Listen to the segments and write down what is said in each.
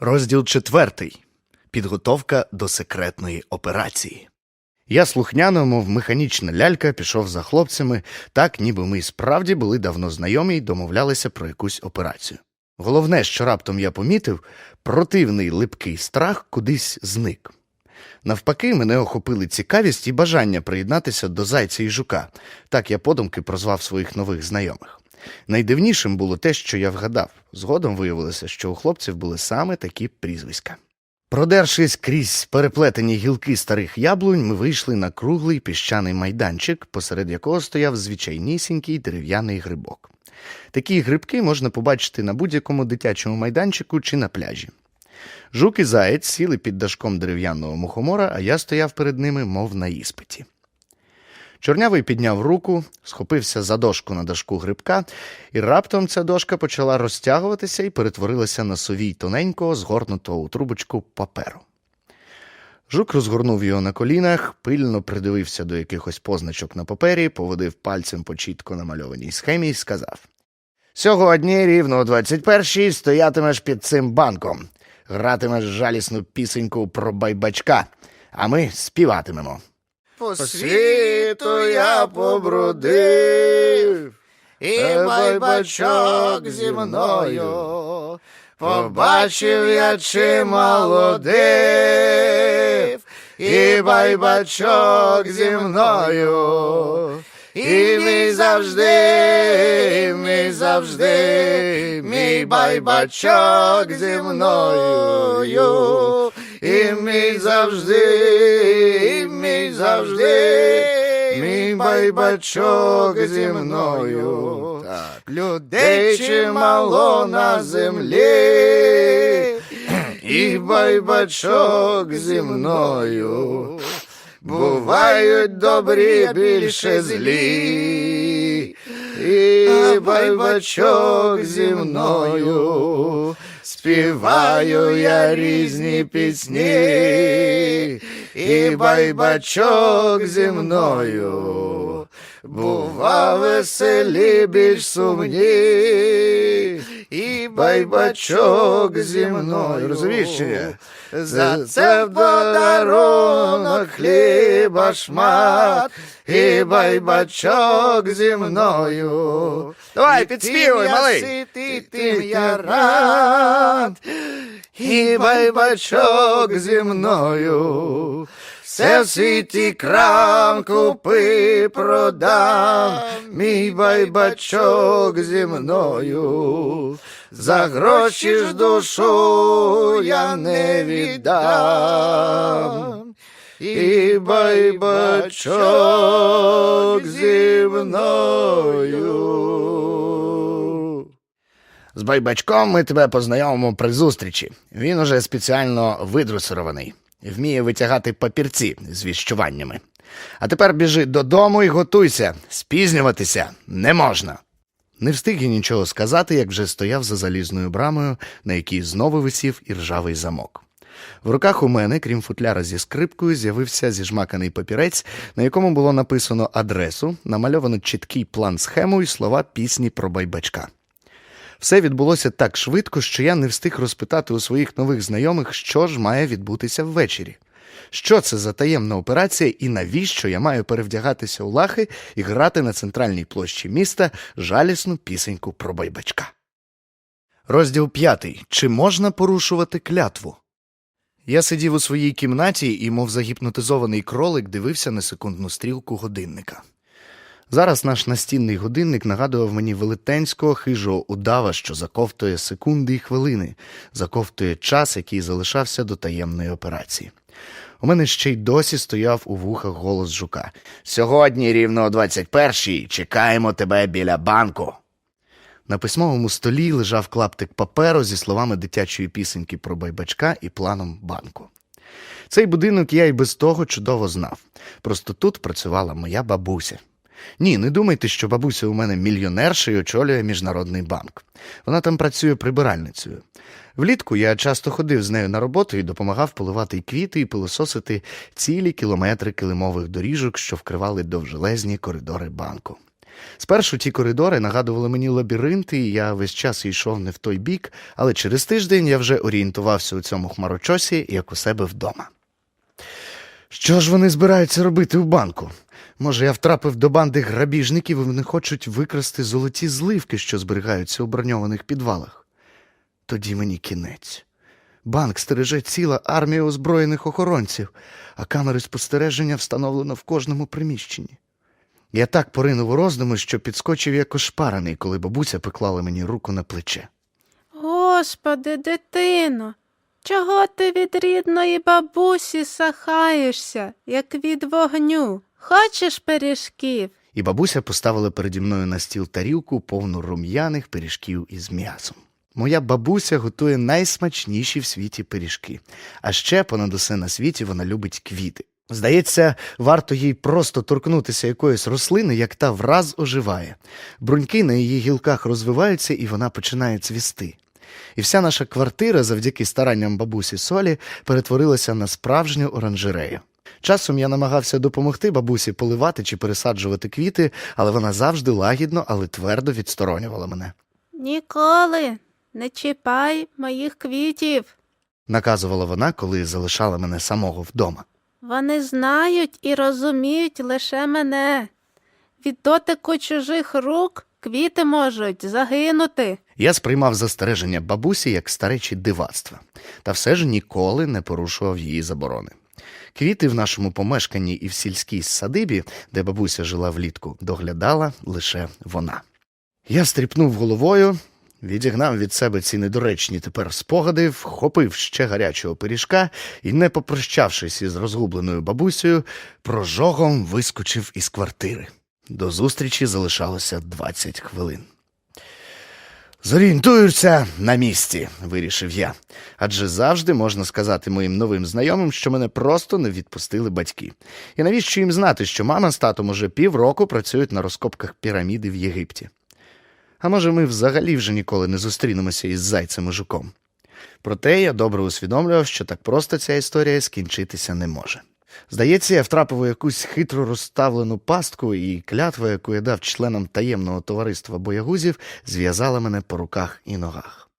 Розділ четвертий. Підготовка до секретної операції. Я слухняно, мов механічна лялька, пішов за хлопцями, так ніби ми справді були давно знайомі й домовлялися про якусь операцію. Головне, що раптом я помітив, противний липкий страх кудись зник. Навпаки, мене охопили цікавість і бажання приєднатися до зайця і жука. Так я подумки прозвав своїх нових знайомих. Найдивнішим було те, що я вгадав. Згодом виявилося, що у хлопців були саме такі прізвиська. Продершись крізь переплетені гілки старих яблунь, ми вийшли на круглий піщаний майданчик, посеред якого стояв звичайнісінький дерев'яний грибок. Такі грибки можна побачити на будь-якому дитячому майданчику чи на пляжі. Жук і заєць сіли під дашком дерев'яного мухомора, а я стояв перед ними, мов на іспиті. Чорнявий підняв руку, схопився за дошку на дашку грибка, і раптом ця дошка почала розтягуватися і перетворилася на совій тоненького, згорнутого у трубочку паперу. Жук розгорнув його на колінах, пильно придивився до якихось позначок на папері, поводив пальцем по чітко намальованій схемі і сказав: Сьогодні, рівно о 21-й, стоятимеш під цим банком, гратимеш жалісну пісеньку про байбачка, а ми співатимемо. По світу я побродив, і байбачок зі мною. Побачив я чимало див, і байбачок зі мною. І мій завжди, мій завжди, мій байбачок зі мною. І мій завжди, і мій завжди, мій байбачок зі мною. Людей чимало на землі, і байбачок зі мною. Бувають добрі більше злі, і байбачок зі мною. Співаю я різні пісні, і байбачок зі мною. Бува веселі більш сумні, і байбачок зі мною. Розумієш, чи ні? За це в подарунок хліба шмат, і байбачок зі мною. Давай, підспівуй, малий. Ти, ти, ти, я рад, і байбачок зі мною. Все в світі крам купи продам, мій байбачок зі мною. За гроші ж душу я не віддам. І байбачок зі мною. З байбачком ми тебе познайомимо при зустрічі. Він уже спеціально видресирований, вміє витягати папірці з віщуваннями. А тепер біжи додому і готуйся. Спізнюватися не можна. Не встиг я нічого сказати, як вже стояв за залізною брамою, на якій знову висів іржавий замок. В руках у мене, крім футляра зі скрипкою, з'явився зіжмаканий папірець, на якому було написано адресу, намальовано чіткий план схему і слова пісні про байбачка. Все відбулося так швидко, що я не встиг розпитати у своїх нових знайомих, що ж має відбутися ввечері. Що це за таємна операція і навіщо я маю перевдягатися у лахи і грати на центральній площі міста жалісну пісеньку про байбачка? Розділ п'ятий. Чи можна порушувати клятву? Я сидів у своїй кімнаті і, мов загіпнотизований кролик, дивився на секундну стрілку годинника. Зараз наш настінний годинник нагадував мені велетенського хижого удава, що заковтує секунди і хвилини, заковтує час, який залишався до таємної операції. У мене ще й досі стояв у вухах голос жука. Сьогодні, рівно о 21-й, чекаємо тебе біля банку. На письмовому столі лежав клаптик паперу зі словами дитячої пісеньки про байбачка і планом банку. Цей будинок я й без того чудово знав. Просто тут працювала моя бабуся. Ні, не думайте, що бабуся у мене мільйонерша і очолює міжнародний банк. Вона там працює прибиральницею. Влітку я часто ходив з нею на роботу і допомагав поливати квіти і пилососити цілі кілометри килимових доріжок, що вкривали довжелезні коридори банку. Спершу ті коридори нагадували мені лабіринти, і я весь час йшов не в той бік, але через тиждень я вже орієнтувався у цьому хмарочосі, як у себе вдома. Що ж вони збираються робити у банку? Може, я втрапив до банди грабіжників, і вони хочуть викрасти золоті зливки, що зберігаються у броньованих підвалах. Тоді мені кінець. Банк стереже ціла армія озброєних охоронців, а камери спостереження встановлено в кожному приміщенні. Я так поринув у роздуми, що підскочив як ошпарений, коли бабуся поклала мені руку на плече. Господи, дитино, чого ти від рідної бабусі сахаєшся, як від вогню? Хочеш пиріжків? І бабуся поставила переді мною на стіл тарілку, повну рум'яних пиріжків із м'ясом. Моя бабуся готує найсмачніші в світі пиріжки, а ще понад усе на світі вона любить квіти. Здається, варто їй просто торкнутися якоїсь рослини, як та враз оживає. Бруньки на її гілках розвиваються, і вона починає цвісти. І вся наша квартира, завдяки старанням бабусі Солі, перетворилася на справжню оранжерею. Часом я намагався допомогти бабусі поливати чи пересаджувати квіти, але вона завжди лагідно, але твердо відсторонювала мене. Ніколи не чіпай моїх квітів. Наказувала вона, коли залишала мене самого вдома. Вони знають і розуміють лише мене. Від дотику чужих рук квіти можуть загинути. Я сприймав застереження бабусі як старечі дивацтва, та все ж ніколи не порушував її заборони. Квіти в нашому помешканні і в сільській садибі, де бабуся жила влітку, доглядала лише вона. Я стріпнув головою, відігнав від себе ці недоречні тепер спогади, вхопив ще гарячого пиріжка і, не попрощавшись із розгубленою бабусею, прожогом вискочив із квартири. До зустрічі залишалося 20 хвилин. Зорієнтуюся на місці, вирішив я. Адже завжди можна сказати моїм новим знайомим, що мене просто не відпустили батьки. І навіщо їм знати, що мама з татом уже півроку працюють на розкопках піраміди в Єгипті? А може, ми взагалі вже ніколи не зустрінемося із зайцем і жуком? Проте я добре усвідомлював, що так просто ця історія скінчитися не може. Здається, я втрапив у якусь хитро розставлену пастку, і клятва, яку я дав членам таємного товариства боягузів, зв'язала мене по руках і ногах.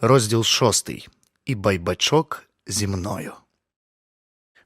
Розділ шостий. І байбачок зі мною.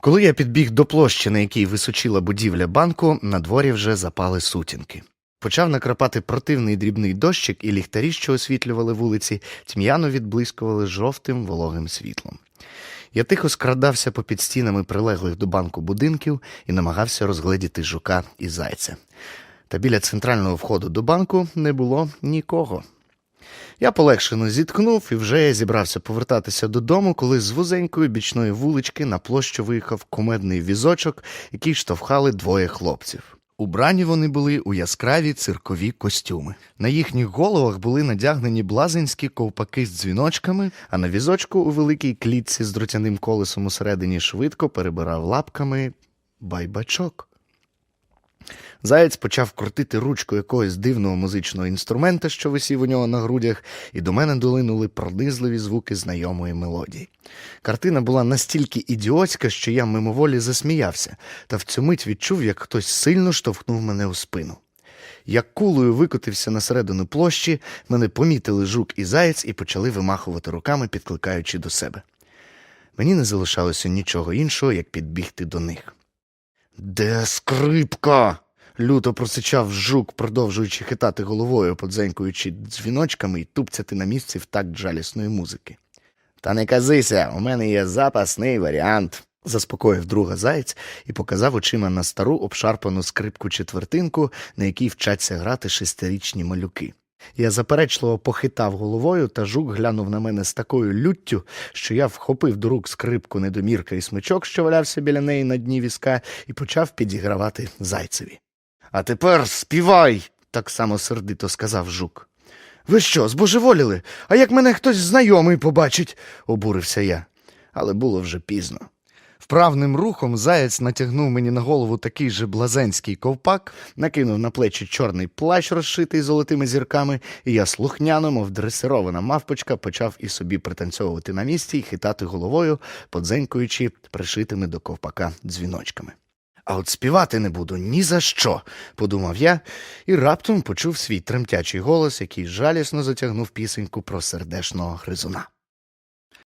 Коли я підбіг до площі, на якій височила будівля банку, на дворі вже запали сутінки. Почав накрапати противний дрібний дощик, і ліхтарі, що освітлювали вулиці, тьмяно відблискували жовтим вологим світлом. Я тихо скрадався попід стінами прилеглих до банку будинків і намагався розгледіти жука і зайця. Та біля центрального входу до банку не було нікого. Я полегшено зіткнув і вже зібрався повертатися додому, коли з вузенької бічної вулички на площу виїхав кумедний візочок, який штовхали двоє хлопців. Убрані вони були у яскраві циркові костюми. На їхніх головах були надягнені блазенські ковпаки з дзвіночками, а на візочку у великій клітці з дротяним колесом усередині швидко перебирав лапками байбачок. Заєць почав крутити ручку якогось дивного музичного інструмента, що висів у нього на грудях, і до мене долинули пронизливі звуки знайомої мелодії. Картина була настільки ідіотська, що я мимоволі засміявся, та в цю мить відчув, як хтось сильно штовхнув мене у спину. Як кулею викотився на середину площі, мене помітили жук і заєць і почали вимахувати руками, підкликаючи до себе. Мені не залишалося нічого іншого, як підбігти до них. Де скрипка? Люто просичав жук, продовжуючи хитати головою, подзенькуючи дзвіночками і тупцяти на місці в такт жалісної музики. Та не казися, у мене є запасний варіант, заспокоїв друга заєць і показав очима на стару обшарпану скрипку четвертинку, на якій вчаться грати шестирічні малюки. Я заперечливо похитав головою, та жук глянув на мене з такою люттю, що я вхопив до рук скрипку недомірка і смичок, що валявся біля неї на дні візка, і почав підігравати зайцеві. А тепер співай, так само сердито сказав жук. Ви що, збожеволіли? А як мене хтось знайомий побачить? обурився я. Але було вже пізно. Вправним рухом заяць натягнув мені на голову такий же блазенський ковпак, накинув на плечі чорний плащ, розшитий золотими зірками, і я слухняно, мов дресирована мавпочка, почав і собі пританцьовувати на місці і хитати головою, подзенькуючи пришитими до ковпака дзвіночками. А от співати не буду ні за що, подумав я, і раптом почув свій тремтячий голос, який жалісно затягнув пісеньку про сердешного гризуна.